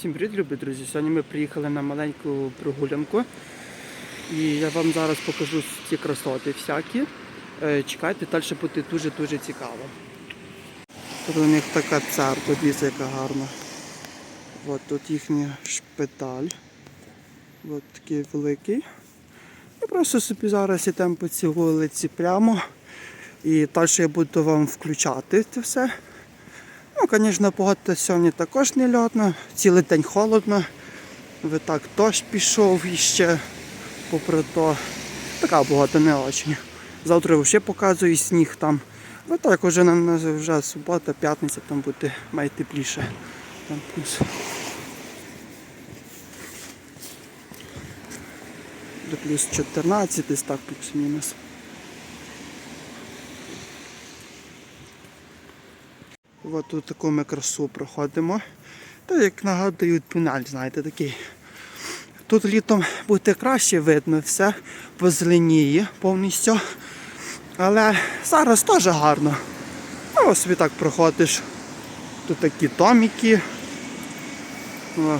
Всім привіт, любі друзі! Сьогодні ми приїхали на маленьку прогулянку. І я вам зараз покажу ці красоти всякі. Е, Чекайте, далі буде дуже-дуже цікаво. Тут у них така церква, дивіться, яка гарна. От тут їхній шпиталь. От такий великий. І просто собі зараз ідемо по цій вулиці прямо. І далі я буду вам включати це все. Ну, звісно, погода сьогодні також не льотна, цілий день холодно. Ви так дощ пішов іще, попри то. Така погода не очень. Завтра взагалі показую сніг там. Ви так вже вже субота, п'ятниця, там буде має тепліше. Там плюс. До плюс 14, десь так плюс-мінус. От таку ми красу проходимо. Та як нагадують тунель, знаєте, такий. Тут літом буде краще видно все, позеленіє повністю. Але зараз теж гарно. Ну, ось собі так проходиш. Тут такі томіки. О.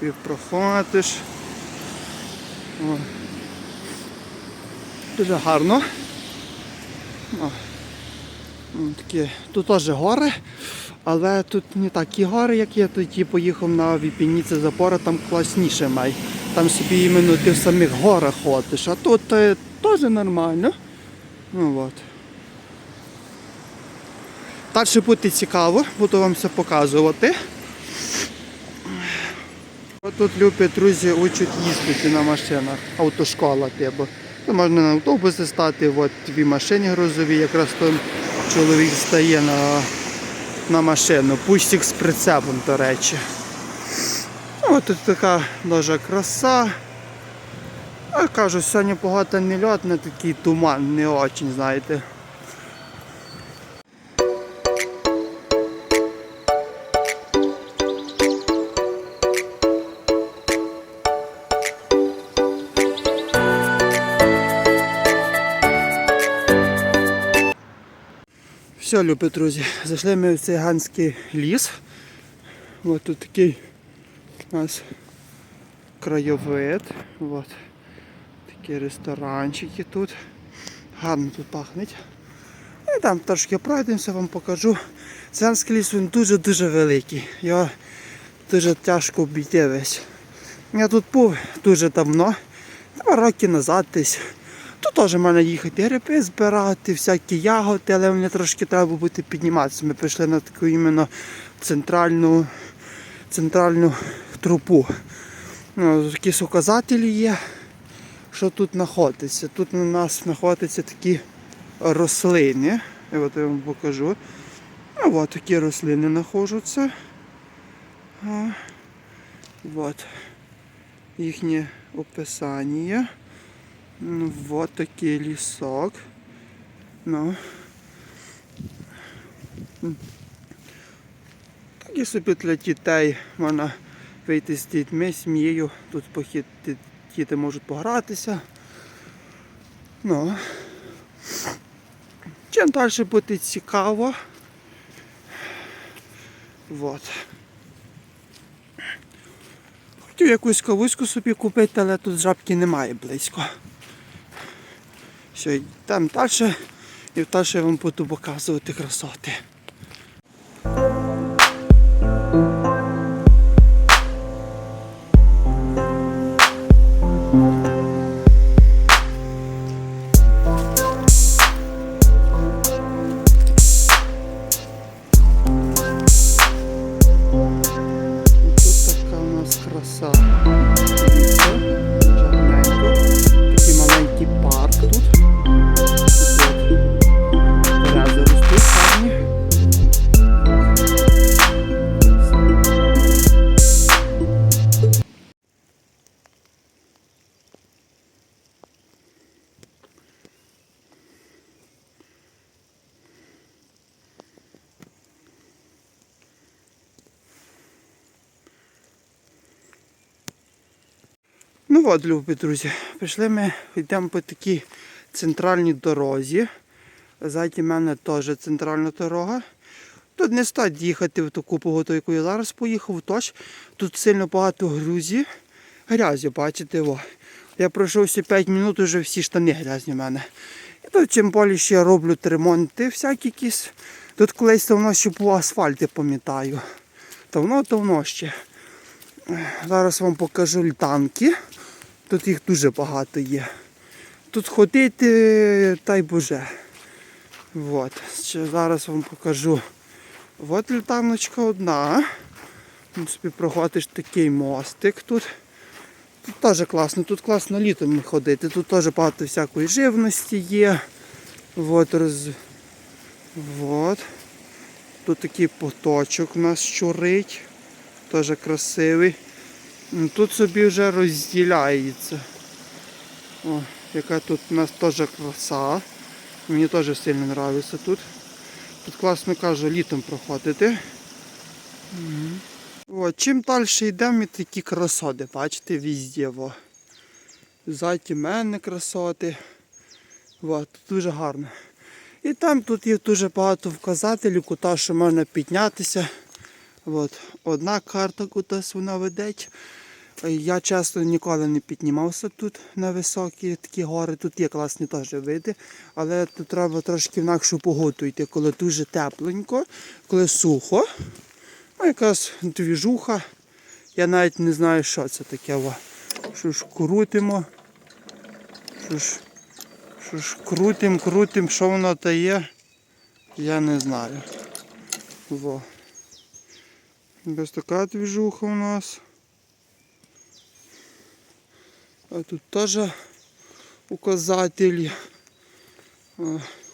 Собі проходиш. О. Дуже гарно. Такі, тут теж гори, але тут не такі гори, як я тоді поїхав на Віпініці Запора, там класніше май. Там собі іменно ти в самих горах ходиш, а тут е, теж нормально. Ну от. Далі буде цікаво, буду вам все показувати. Тут люблять друзі учать їздити на машинах, автошкола типу. То можна на автобуси стати, от дві машини грузові, якраз там чоловік стає на, на машину. Пустик з прицепом, до речі. Ось От тут така дуже краса. Я кажу, сьогодні погода не льотна, такий туман, не очень, знаєте. Все, любі друзі, зайшли ми в циганський ліс. Ось тут такий у нас краєвид. От. Такі ресторанчики тут. Гарно тут пахне. І там трошки пройдемося, вам покажу. Циганський ліс він дуже-дуже великий. Його дуже тяжко обійти весь. Я тут був дуже давно, два роки назад десь. Тут теж можна їхати гриби збирати, всякі ягоди, але мені трошки треба буде підніматися. Ми прийшли на таку іменно центральну, центральну трупу. Ну, якісь указателі є, що тут знаходиться. Тут у нас знаходяться такі рослини. І от я вам покажу. А от такі рослини знаходяться. От їхнє описання. Ну, вот такий лісок. Ну. І собі для дітей можна вийти з дітьми, сім'єю. Тут похід, діти можуть погратися. Ну. Чим далі буде цікаво. Вот. Хотів якусь кавуську собі купити, але тут жабки немає близько. Все, йдемо далі і далі я вам буду показувати красоти. Ну от, любі друзі, пішли ми, йдемо по такій центральній дорозі. Ззаді мене теж центральна дорога. Тут не стать їхати в таку погоду, яку я зараз поїхав, тож тут сильно багато грузі, грязі, бачите, во. Я пройшовся 5 минут, вже всі штани грязні в мене. І тут чим більше я роблю ремонти всякі якісь. Тут колись давно ще був асфальт, я пам'ятаю. Давно-давно ще. Зараз вам покажу льтанки. Тут їх дуже багато є. Тут ходити, та боже. От. Ще зараз вам покажу. От літаночка одна. Тут собі проходиш такий мостик тут. Тут теж класно, тут класно літом ходити. Тут теж багато всякої живності є. От, роз... От. Тут такий поточок у нас щурить. Теж красивий. Тут собі вже розділяється. О, яка тут у нас теж краса. Мені теж сильно подобається тут. Тут класно кажу, літом проходити. Мгм. О, чим далі йдемо, такі красоти, бачите, везде. Во. Ззаді мене красоти. О, тут дуже гарно. І там тут є дуже багато вказателів, куди що можна піднятися. От. Одна карта кудись вона веде. Я часто ніколи не піднімався тут на високі такі гори. Тут є класні теж види, але тут треба трошки в інакшу погоду йти, коли дуже тепленько, коли сухо. Ну, якась двіжуха. Я навіть не знаю, що це таке. Що ж крутимо. Що ж, що ж крутим, крутим, що воно дає, я не знаю. Ось така двіжуха у нас. А тут теж указатель.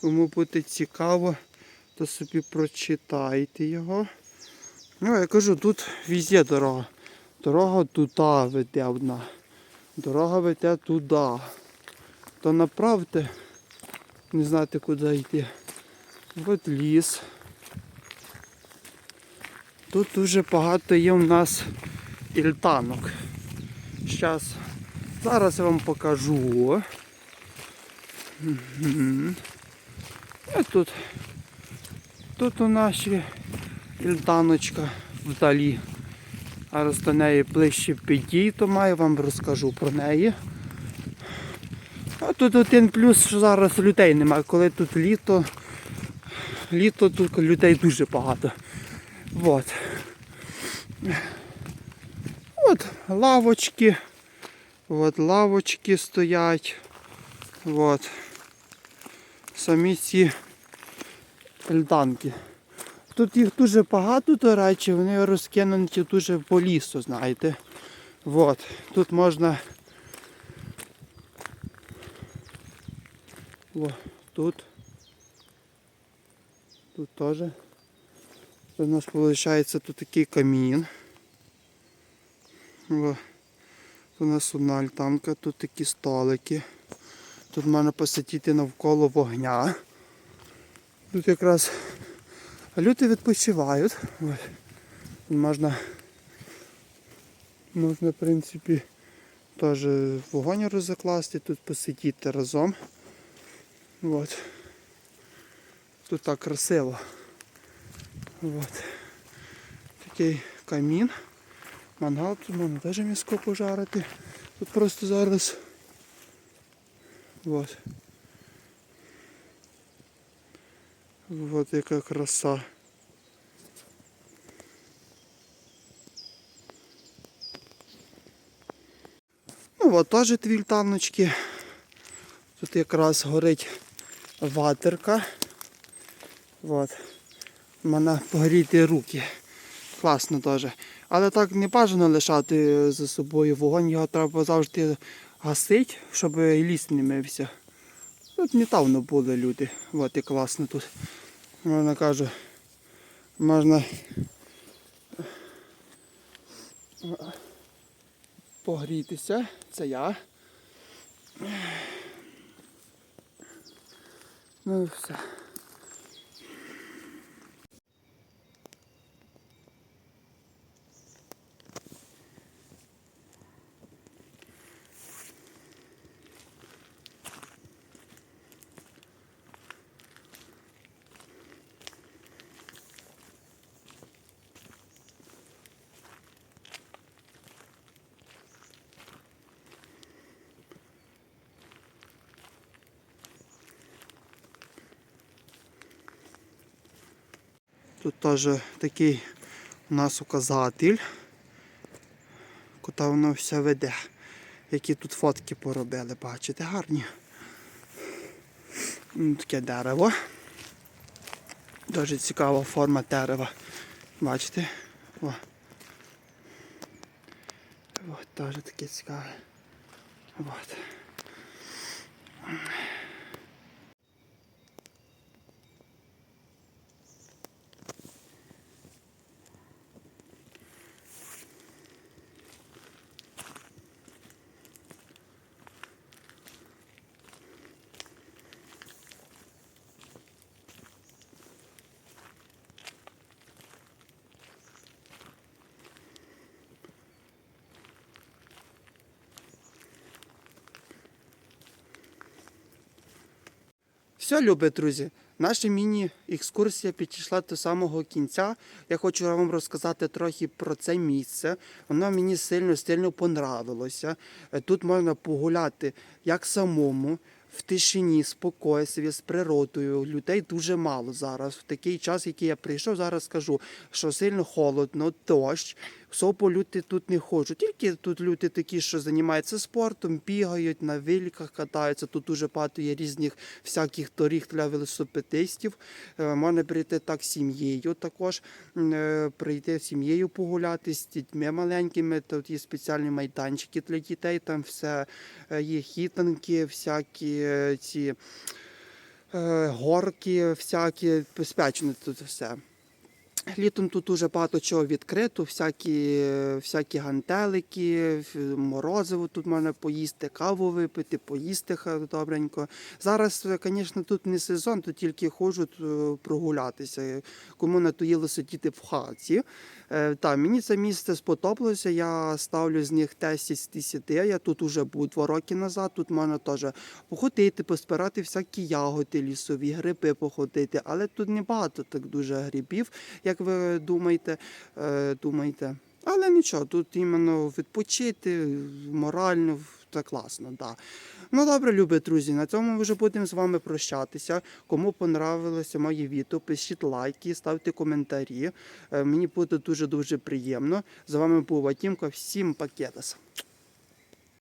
Кому буде цікаво, то собі прочитайте його. Ну, я кажу, тут везде дорога. Дорога туди веде одна. Дорога веде туди. То направте, не знаєте куди йти. От ліс. Тут дуже багато є у нас ільтанок. Щас. Зараз я вам покажу. І тут, тут у нас є ільтаночка вдалі. Зараз до неї ближче підійду, маю, вам розкажу про неї. А тут один плюс, що зараз людей немає. Коли тут літо, літо тут людей дуже багато. От. От лавочки. От лавочки стоять. От. Самі ці льданки. Тут їх дуже багато, до речі, вони розкинуті дуже по лісу, знаєте. От. Тут можна. О, тут. Тут теж. У нас виходить тут такий камін. О. Тут у нас одна альтанка, тут такі столики. Тут можна посидіти навколо вогня. Тут якраз люди відпочивають. Ось. Можна, можна, в принципі, теж вогонь розкласти, тут посидіти разом. От. Тут так красиво. От. Такий камін. Мангал тут можна теж м'яско пожарити. Тут просто зараз. От. От яка краса. Ну от теж твільтаночки. Тут якраз горить ватерка. От. Мене погріти руки. Класно теж. Але так не бажано лишати за собою вогонь, його треба завжди гасити, щоб ліс не мився. Тут недавно були люди. От і класно тут. Можна кажу, можна погрітися. Це я. Ну все. Тут теж такий у нас указатель, куди воно все веде. Які тут фотки поробили, бачите, гарні. Таке дерево. Дуже цікава форма дерева. Бачите? О. От теж таке цікаве. От. Все, любі друзі, наша міні-екскурсія підійшла до самого кінця. Я хочу вам розказати трохи про це місце. Воно мені сильно сильно понравилося. Е, Тут можна погуляти як самому. В тишині, спокійстві, з природою. Людей дуже мало зараз. В такий час, який я прийшов, зараз скажу, що сильно холодно, дощ. Особо люди тут не ходжуть. Тільки тут люди такі, що займаються спортом, бігають на виліках, катаються. Тут дуже багато є різних всяких доріг для велосипедистів. Е, Можна прийти так сім'єю також, е, прийти сім'єю погуляти з дітьми маленькими. Тут є спеціальні майданчики для дітей, там все е, є хітанки, всякі ці горки, всякі безпечно тут все. Літом тут дуже багато чого відкрито, всякі, всякі гантелики, морозиво тут можна поїсти, каву випити, поїсти добренько. Зараз, е, звісно, тут не сезон, тут тільки ходжуть е, прогулятися. Кому надоїло сидіти в хаті. Е, Та, мені це місце сподобалося, я ставлю з них 10 з 10. Я тут уже був два роки назад, тут можна теж походити, поспирати всякі ягоди лісові, гриби походити, але тут не багато так дуже грибів, як ви думаєте. Е, думаєте. Але нічого, тут іменно відпочити морально це класно. Да. Ну добре, любі друзі, на цьому ми вже будемо з вами прощатися. Кому понравилося моє відео, пишіть лайки, ставте коментарі. Е, Мені буде дуже дуже приємно. З вами був Вадімко. Всім пакетас.